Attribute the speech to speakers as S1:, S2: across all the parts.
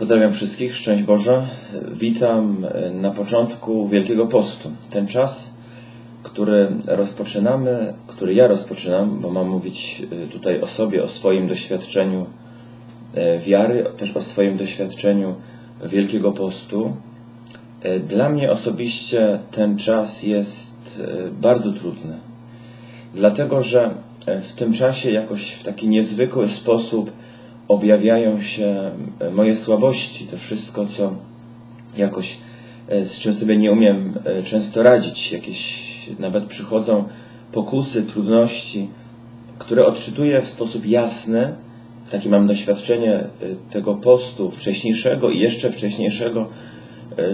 S1: Pozdrawiam wszystkich, szczęść Boże. Witam na początku Wielkiego Postu. Ten czas, który rozpoczynamy, który ja rozpoczynam, bo mam mówić y, tutaj o sobie, o swoim doświadczeniu e, wiary, też o swoim doświadczeniu Wielkiego Postu. E, dla mnie osobiście ten czas jest e, bardzo trudny. Dlatego, że w tym czasie jakoś w taki niezwykły sposób objawiają się e, moje słabości, to wszystko, co jakoś e, z czym sobie nie umiem e, często radzić. Jakieś nawet przychodzą pokusy, trudności, które odczytuję w sposób jasny. Takie mam doświadczenie tego postu wcześniejszego i jeszcze wcześniejszego,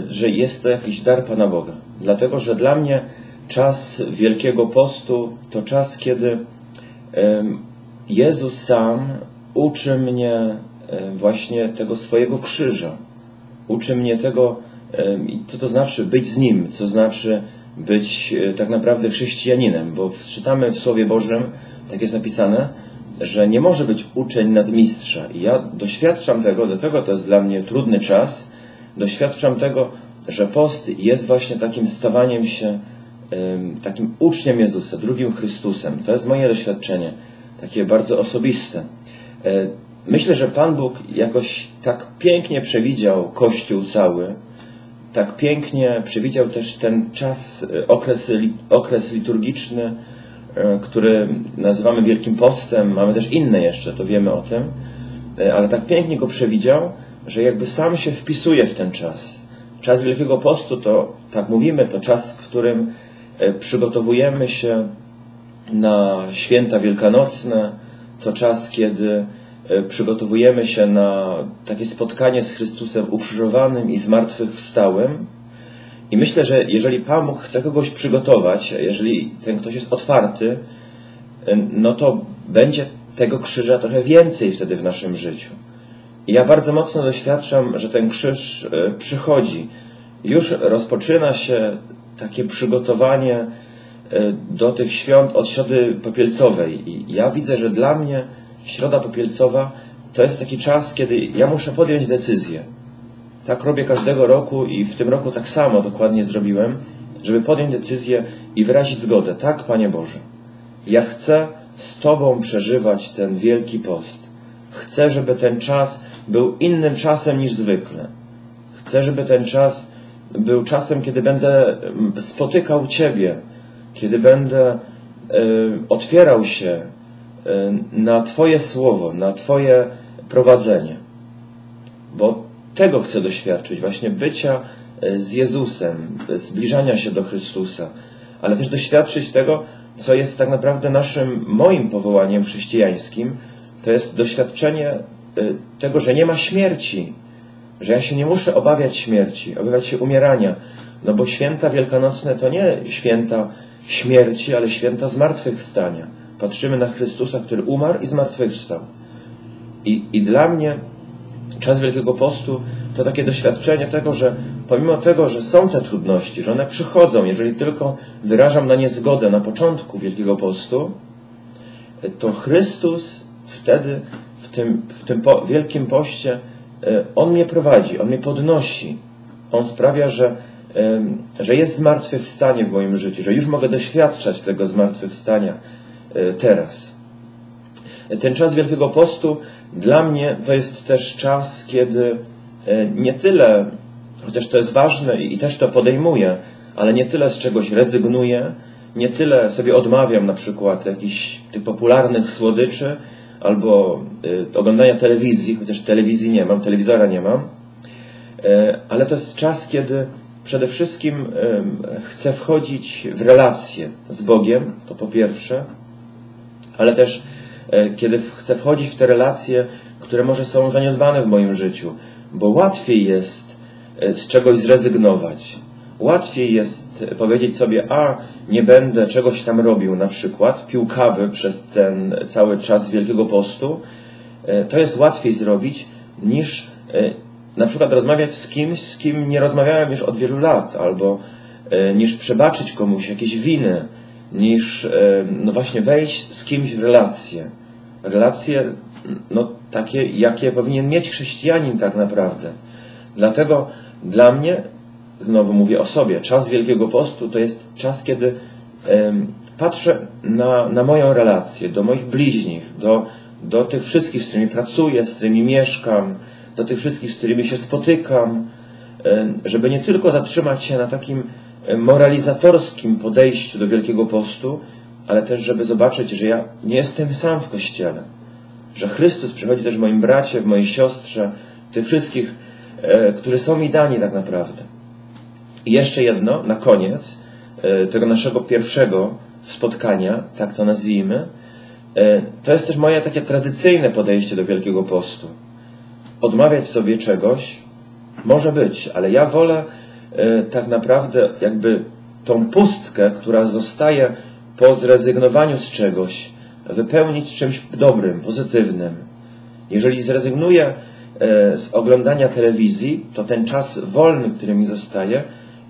S1: że jest to jakiś dar Pana Boga. Dlatego, że dla mnie czas Wielkiego Postu to czas, kiedy Jezus sam uczy mnie e, właśnie tego swojego krzyża. Uczy mnie tego, e, co to znaczy być z Nim, co znaczy być e, tak naprawdę chrześcijaninem, bo czytamy w Słowie Bożym, tak jest napisane, że nie może być uczeń nadmistrza. I ja doświadczam tego, dlatego to jest dla mnie trudny czas, doświadczam tego, że post jest właśnie takim stawaniem się takim uczniem Jezusa, drugim Chrystusem. To jest moje doświadczenie, takie bardzo osobiste. E, myślę, że Pan Bóg jakoś tak pięknie przewidział Kościół cały, tak pięknie przewidział też ten czas, e, okres, okres liturgiczny, e, który nazywamy Wielkim Postem, mamy też inne jeszcze, to wiemy o tym, ale tak pięknie go przewidział, że jakby sam się wpisuje w ten czas. Czas Wielkiego Postu to, tak mówimy, to czas, w którym przygotowujemy się na święta wielkanocne, to czas, kiedy e, przygotowujemy się na takie spotkanie z Chrystusem ukrzyżowanym i zmartwychwstałym. I myślę, że jeżeli Pan Bóg chce kogoś przygotować, jeżeli ten ktoś jest otwarty, e, no to będzie tego krzyża trochę więcej wtedy w naszym życiu. I ja bardzo mocno doświadczam, że ten krzyż e, przychodzi. Już rozpoczyna się takie przygotowanie do tych świąt od Środy Popielcowej. I ja widzę, że dla mnie Środa Popielcowa to jest taki czas, kiedy ja muszę podjąć decyzję. Tak robię każdego roku i w tym roku tak samo dokładnie zrobiłem, żeby podjąć decyzję i wyrazić zgodę. Tak, Panie Boże, ja chcę z Tobą przeżywać ten wielki post. Chcę, żeby ten czas był innym czasem niż zwykle. Chcę, żeby ten czas był czasem, kiedy będę spotykał Ciebie, kiedy będę e, otwierał się e, na Twoje słowo, na Twoje prowadzenie. Bo tego chcę doświadczyć, właśnie bycia e, z Jezusem, zbliżania się do Chrystusa, ale też doświadczyć tego, co jest tak naprawdę naszym, moim powołaniem chrześcijańskim, to jest doświadczenie tego, że nie ma śmierci, że ja się nie muszę obawiać śmierci, obawiać się umierania, no bo święta wielkanocne to nie święta śmierci, ale święta zmartwychwstania. Patrzymy na Chrystusa, który umarł i zmartwychwstał. I, I dla mnie czas Wielkiego Postu to takie doświadczenie tego, że pomimo tego, że są te trudności, że one przychodzą, jeżeli tylko wyrażam na nie zgodę na początku Wielkiego Postu, to Chrystus wtedy w tym, w tym po, Wielkim Poście e, On mnie prowadzi, On mnie podnosi. On sprawia, że że jest zmartwychwstanie w moim życiu, że już mogę doświadczać tego zmartwychwstania e, teraz. Ten czas Wielkiego Postu dla mnie to jest też czas, kiedy e, nie tyle, chociaż to jest ważne i też to podejmuję, ale nie tyle z czegoś rezygnuję, nie tyle sobie odmawiam na przykład jakichś tych popularnych słodyczy albo e, oglądania telewizji, chociaż telewizji nie mam, telewizora nie mam, ale to jest czas, kiedy przede wszystkim chcę wchodzić w relacje z Bogiem, to po pierwsze, ale też e, kiedy chcę wchodzić w te relacje, które może są zaniedbane w moim życiu, bo łatwiej jest e, z czegoś zrezygnować. Łatwiej jest powiedzieć sobie, a nie będę czegoś tam robił, na przykład pił kawy przez ten cały czas Wielkiego Postu. E, to jest łatwiej zrobić niż na przykład rozmawiać z kimś, z kim nie rozmawiałem już od wielu lat, albo e, niż przebaczyć komuś jakieś winy, niż e, no właśnie wejść z kimś w relację. Relacje no, takie, jakie powinien mieć chrześcijanin tak naprawdę. Dlatego dla mnie, znowu mówię o sobie, czas Wielkiego Postu to jest czas, kiedy patrzę na, na moją relację, do moich bliźnich, do, do tych wszystkich, z którymi pracuję, z którymi mieszkam, do tych wszystkich, z którymi się spotykam, żeby nie tylko zatrzymać się na takim moralizatorskim podejściu do Wielkiego Postu, ale też, żeby zobaczyć, że ja nie jestem sam w Kościele, że Chrystus przychodzi też w moim bracie, w mojej siostrze, tych wszystkich, e, którzy są mi dani tak naprawdę. I jeszcze jedno, na koniec e, tego naszego pierwszego spotkania, tak to nazwijmy, e, to jest też moje takie tradycyjne podejście do Wielkiego Postu. Odmawiać sobie czegoś może być, ale ja wolę tak naprawdę jakby tą pustkę, która zostaje po zrezygnowaniu z czegoś, wypełnić czymś dobrym, pozytywnym. Jeżeli zrezygnuję e, z oglądania telewizji, to ten czas wolny, który mi zostaje,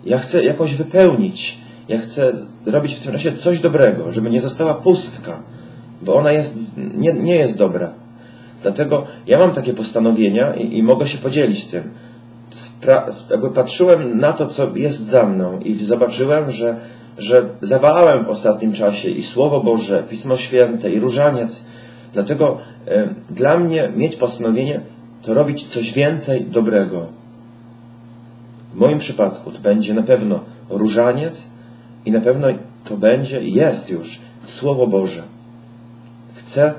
S1: ja chcę jakoś wypełnić. Ja chcę robić w tym czasie coś dobrego, żeby nie została pustka, bo ona jest, nie, nie jest dobra. Dlatego ja mam takie postanowienia i, i mogę się podzielić tym. Spra jakby patrzyłem na to, co jest za mną i zobaczyłem, że że zawalałem w ostatnim czasie i Słowo Boże, Pismo Święte i Różaniec. Dlatego e, dla mnie mieć postanowienie to robić coś więcej dobrego. W moim przypadku to będzie na pewno Różaniec i na pewno to będzie jest już Słowo Boże. Chcę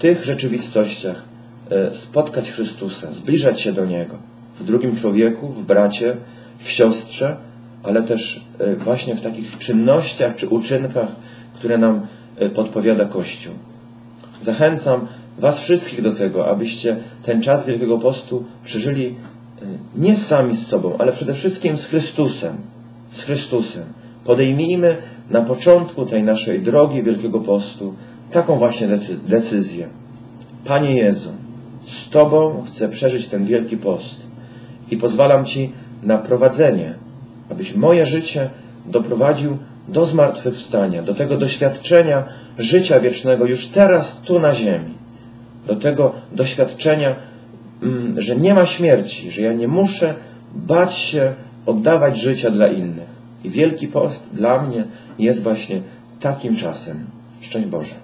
S1: tych rzeczywistościach e, spotkać Chrystusa, zbliżać się do Niego w drugim człowieku, w bracie, w siostrze, ale też e, właśnie w takich czynnościach czy uczynkach, które nam e, podpowiada Kościół. Zachęcam Was wszystkich do tego, abyście ten czas Wielkiego Postu przeżyli nie sami z sobą, ale przede wszystkim z Chrystusem. Z Chrystusem. Podejmijmy na początku tej naszej drogi Wielkiego Postu taką właśnie decyzję. Panie Jezu, z Tobą chcę przeżyć ten Wielki Post i pozwalam Ci na prowadzenie abyś moje życie doprowadził do zmartwychwstania, do tego doświadczenia życia wiecznego już teraz, tu na ziemi. Do tego doświadczenia, mm, że nie ma śmierci, że ja nie muszę bać się oddawać życia dla innych. I Wielki Post dla mnie jest właśnie takim czasem. Szczęść Boże.